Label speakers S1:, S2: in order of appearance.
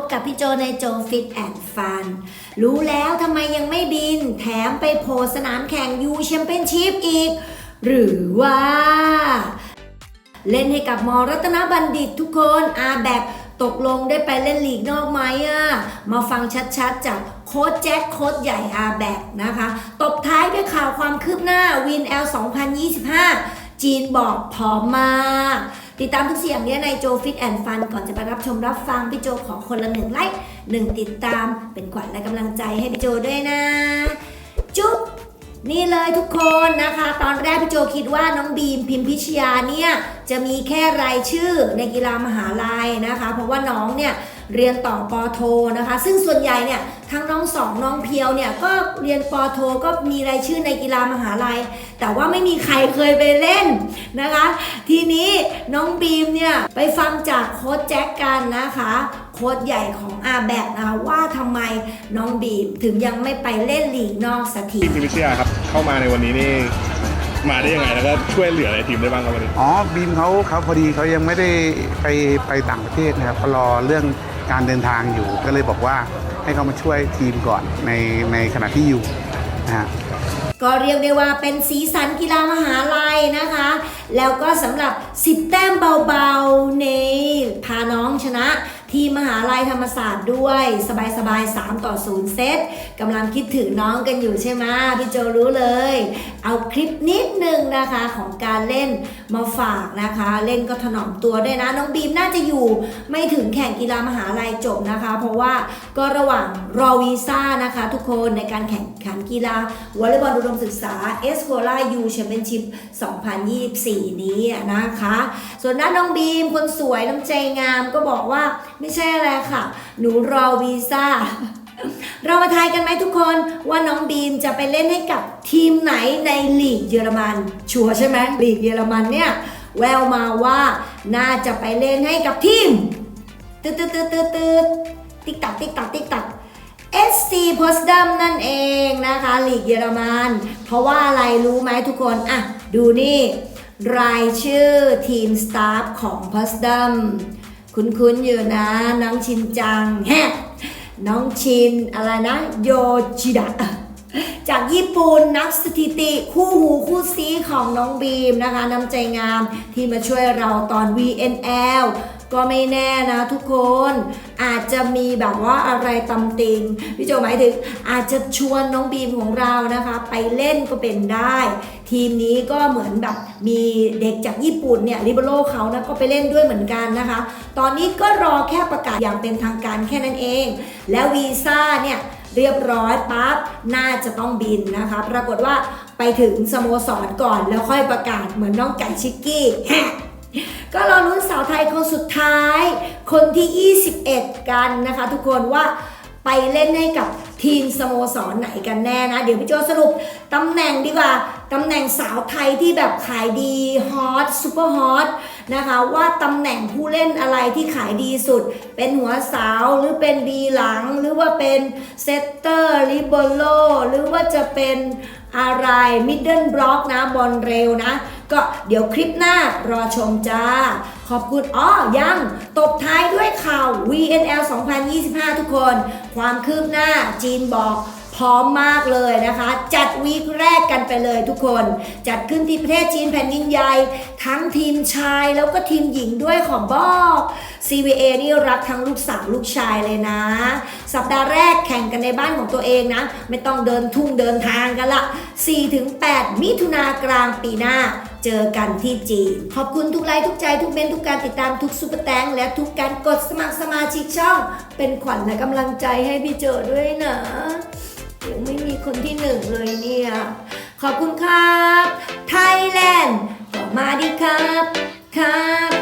S1: บกับพี่โจในโจฟิตแอนด์ฟัน รู้แล้วทำไมยังไม่บิน แถมไปโพสนามแข่งยูแชมเปี้ยนชิพอีก หรือว่า เล่นให้กับมอรัตนบัณฑิตทุกคนอาแบบตกลงได้ไปเล่นลีกนอกไหมอะ มาฟังชัดๆจากโค้ชแจ็คโค้ชใหญ่อาแบกนะคะ ตบท้ายด้วยข่าวความคืบหน้าวิน L 2025 จีนบอกพร้อมมาก ติดตามทุกเสียงเนี้ยในโจฟิตแอนด์ฟันก่อนจะไปรับชมรับฟังพี่โจขอคนละหนึ่งไลค์หนึ่งติดตามเป็นขวัญและกำลังใจให้พี่โจด้วยนะ จุ๊บ นี่เลยทุกคนนะคะ ตอนแรกพี่โจคิดว่าน้องบีมพิมพิชยาเนี่ยจะมีแค่รายชื่อในกีฬามหาลัยนะคะ เพราะว่าน้องเนี่ยเรียนต่อปอโทนะคะ ซึ่งส่วนใหญ่เนี่ยทั้งน้องสองน้องเพียวเนี่ยก็เรียนปอโทก็มีรายชื่อในกีฬามหาลัย แต่ว่าไม่มีใครเคยไปเล่นนะคะ ทีนี้น้องบีมเนี่ยไปฟังจากโค้ชแจ็คกันนะคะ โค้ชใหญ่ของอาแบกนะคะว่าทำไมน้องบีมถึงยังไม่ไปเล่นลีกนอกสักที
S2: ทีมพิมพิชยาครับเข้ามาในวันนี้นี่มาได้ยังไงแล้วก็ช่วยเหลืออะไรทีมได้บ้างครับวันนี้
S3: อ๋อบีมเขาเขาพอดีเขายังไม่ได้ไปไปต่างประเทศนะครับเขารอเรื่องการเดินทางอยู่ก็เลยบอกว่าให้เขามาช่วยทีมก่อนในในขณะที่อยู่นะฮะ
S1: ก็เรียกได้ว่าเป็นสีสันกีฬามหาลัยนะคะ แล้วก็สำหรับ 10 แต้มเบาๆในพาน้องชนะ ทีมมหาลัยธรรมศาสตร์ด้วย สบายๆ3ต่อ0เซตกำลังคิดถึงน้องกันอยู่ใช่ไหมพี่โจรู้เลย เอาคลิปนิดนึงนะคะของการเล่นมาฝากนะคะ เล่นก็ถนอมตัวด้วยนะน้องบีมน่าจะอยู่ไม่ถึงแข่งกีฬามหาลัยจบนะคะ เพราะว่าก็ระหว่างรอวีซ่านะคะ ทุกคนในการแข่งขันกีฬาวอลเลย์บอลอุดมศึกษาเอสโคลายูแชมเปี้ยนชิพ2024 นี้นะคะ ส่วนด้านน้องบีมคนสวยน้ำใจงามก็บอกว่าไม่ใช่อะไรค่ะ หนูรอวีซ่า เรามาทายกันไหมทุกคนว่าน้องบีมจะไปเล่นให้กับทีมไหนในลีกเยอรมัน ชัวร์ใช่ไหมลีกเยอรมันเนี่ย แววมาว่าน่าจะไปเล่นให้กับทีมตืดตืดตืดตืดตืดติ๊กตักติ๊กตักติ๊กตัก SC p o s d u m นั่นเองนะคะลีกเยอรมัน เพราะว่าอะไรรู้ไหมทุกคนอะดูนี่ รายชื่อทีมสตาฟของ p o s d u m คุ้นๆอยู่นะ น้องชินจังแฮะน้องชินอะไรนะ โยชิดะจากญี่ปุ่นนักสถิติ คู่หูคู่ซีของน้องบีมนะคะน้ำใจงามที่มาช่วยเราตอน VNL ก็ไม่แน่นะทุกคนอาจจะมีแบบว่าอะไรตำติงพี่โจหมายถึงอาจจะชวนน้องบีมของเรานะคะ ไปเล่นก็เป็นได้ ทีมนี้ก็เหมือนแบบมีเด็กจากญี่ปุ่นเนี่ยริเบโรเขานะก็ไปเล่นด้วยเหมือนกันนะคะ ตอนนี้ก็รอแค่ประกาศอย่างเป็นทางการแค่นั้นเอง แล้ววีซ่าเนี่ยเรียบร้อยปั๊บน่าจะต้องบินนะคะ ปรากฏว่าไปถึงสโมสรก่อนแล้วค่อยประกาศเหมือนน้องไก่ชิกกี้ก็รอลุ้นสาวไทยคนสุดท้าย คนที่ 21 กันนะคะ ทุกคนว่าไปเล่นให้กับ ทีมสโมสรไหนกันแน่นะ เดี๋ยวพี่โจสรุปตำแหน่งดีกว่าตำแหน่งสาวไทยที่แบบขายดีฮอตซูเปอร์ฮอตนะคะว่าตำแหน่งผู้เล่นอะไรที่ขายดีสุด เป็นหัวสาวหรือเป็นบีหลัง หรือว่าเป็นเซตเตอร์ริโบโลหรือว่าจะเป็นอะไรมิดเดิลบล็อกนะบอลเร็วนะ ก็เดี๋ยวคลิปหน้ารอชมจ้า ขอบคุณอ๋อยังตบท้ายด้วยข่าว VNL 2025 ทุกคน ความคืบหน้าจีนบอก พร้อมมากเลยนะคะ จัดวีคแรกกันไปเลยทุกคน จัดขึ้นที่ประเทศจีนแผ่นดินใหญ่ทั้งทีมชายแล้วก็ทีมหญิงด้วยของบอก CVA นี่รักทั้งลูกสาวลูกชายเลยนะ สัปดาห์แรกแข่งกันในบ้านของตัวเองนะ ไม่ต้องเดินทุ่งเดินทางกันละ 4-8 มิถุนากลางปีหน้าเจอกันที่จีน ขอบคุณทุกไลค์ทุกใจทุกเมนทุกการติดตามทุกซุปเปอร์แตงและทุกการกดสมัครสมาชิกช่อง เป็นขวัญและกำลังใจให้พี่เจอด้วยนะ ยังไม่มีคนที่หนึ่งเลยเนี่ย ขอบคุณครับ ไทยแลนด์ขอมาดีครับ ครับ